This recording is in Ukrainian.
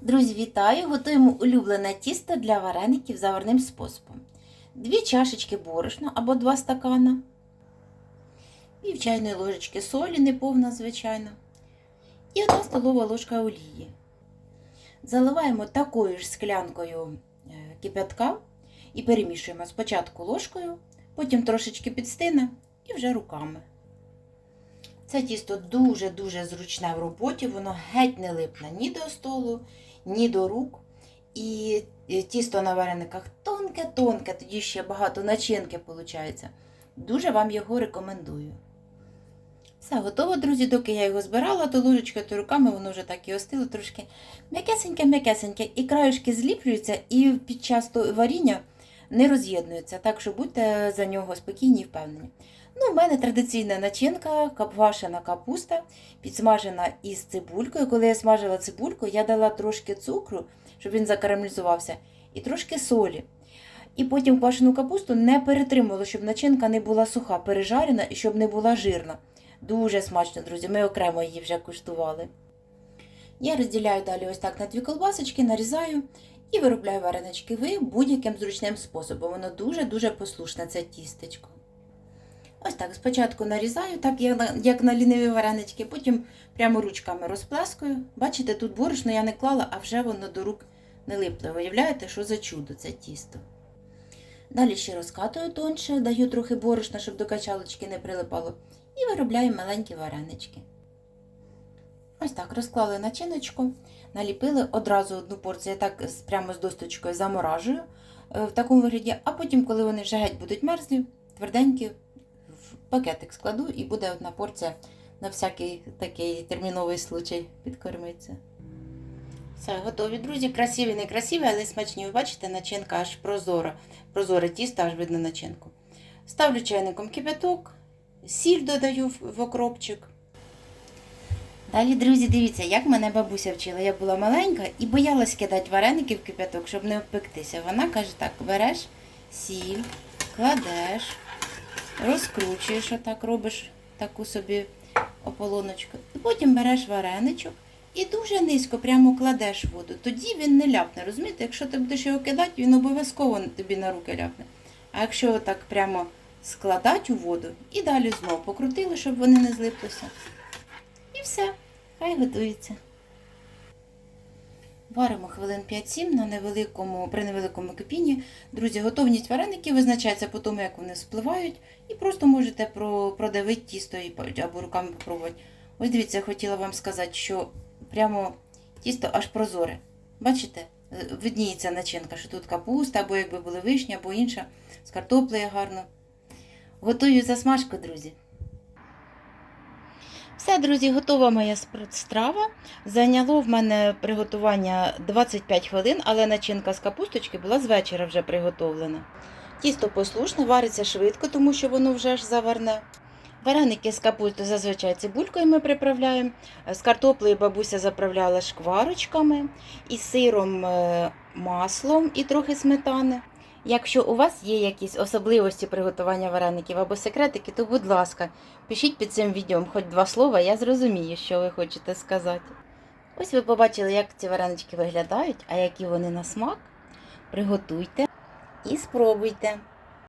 Друзі, вітаю! Готуємо улюблене тісто для вареників заварним способом. Дві чашечки борошна або два стакана, пів чайної ложечки солі, неповна, звичайно, і одна столова ложка олії. Заливаємо такою ж склянкою е, кип'ятка і перемішуємо спочатку ложкою, потім трошечки підстине і вже руками. Це тісто дуже-дуже зручне в роботі, воно геть не липне ні до столу, ні до рук. І тісто на варениках тонке-тонке, тоді ще багато начинки виходить. Дуже вам його рекомендую. Все, готово, друзі, доки я його збирала, то ложечкою, то руками воно вже так і остило, трошки м'якесеньке-м'якесеньке, і краюшки зліплюються, і під час варіння не роз'єднуються, так що будьте за нього спокійні і впевнені. Ну, У мене традиційна начинка, капвашена капуста, підсмажена із цибулькою. Коли я смажила цибульку, я дала трошки цукру, щоб він закарамелізувався, і трошки солі. І потім квашену капусту не перетримувала, щоб начинка не була суха, пережарена і щоб не була жирна. Дуже смачно, друзі, ми окремо її вже куштували. Я розділяю далі ось так на дві колбасочки, нарізаю і виробляю варенички ви будь-яким зручним способом. Воно дуже-дуже послушне, це тістечко. Ось так, спочатку нарізаю, так як на, ліниві варенички, потім прямо ручками розплескую. Бачите, тут борошно я не клала, а вже воно до рук не липле. Виявляєте, що за чудо це тісто. Далі ще розкатую тонше, даю трохи борошна, щоб до качалочки не прилипало, і виробляю маленькі варенички. Ось так, розклали начиночку, наліпили одразу одну порцію, я так прямо з досточкою заморажую в такому вигляді, а потім, коли вони вже геть будуть мерзлі, тверденькі, пакетик складу і буде одна порція на всякий такий терміновий случай підкормиться. Все, готові, друзі. Красиві, не красиві, але смачні. Ви бачите, начинка аж прозора. Прозоре тісто, аж видно начинку. Ставлю чайником кипяток, сіль додаю в окропчик. Далі, друзі, дивіться, як мене бабуся вчила. Я була маленька і боялась кидати вареники в кипяток, щоб не обпектися. Вона каже, так, береш сіль, кладеш, розкручуєш, отак робиш таку собі ополоночку. Потім береш вареничок і дуже низько прямо кладеш воду. Тоді він не ляпне. Розумієте, якщо ти будеш його кидати, він обов'язково тобі на руки ляпне. А якщо отак прямо складати у воду і далі знову покрутили, щоб вони не злиплися. І все, хай готується. Варимо хвилин 5-7 на невеликому, при невеликому кипінні. Друзі, готовність вареників визначається по тому, як вони спливають, і просто можете продавити тісто або руками попробувати. Ось дивіться, я хотіла вам сказати, що прямо тісто аж прозоре. Бачите? Видніється начинка, що тут капуста, або якби були вишні, або інша, з картоплею гарно. Готую засмажку, друзі. Все, друзі, готова моя страва. Зайняло в мене приготування 25 хвилин, але начинка з капусточки була з вечора вже приготовлена. Тісто послушне, вариться швидко, тому що воно вже ж заварне. Вареники з капусти зазвичай цибулькою ми приправляємо. З картоплею бабуся заправляла шкварочками, і сиром, маслом і трохи сметани. Якщо у вас є якісь особливості приготування вареників або секретики, то, будь ласка, пишіть під цим відео хоч два слова, я зрозумію, що ви хочете сказати. Ось ви побачили, як ці варенички виглядають, а які вони на смак. Приготуйте і спробуйте.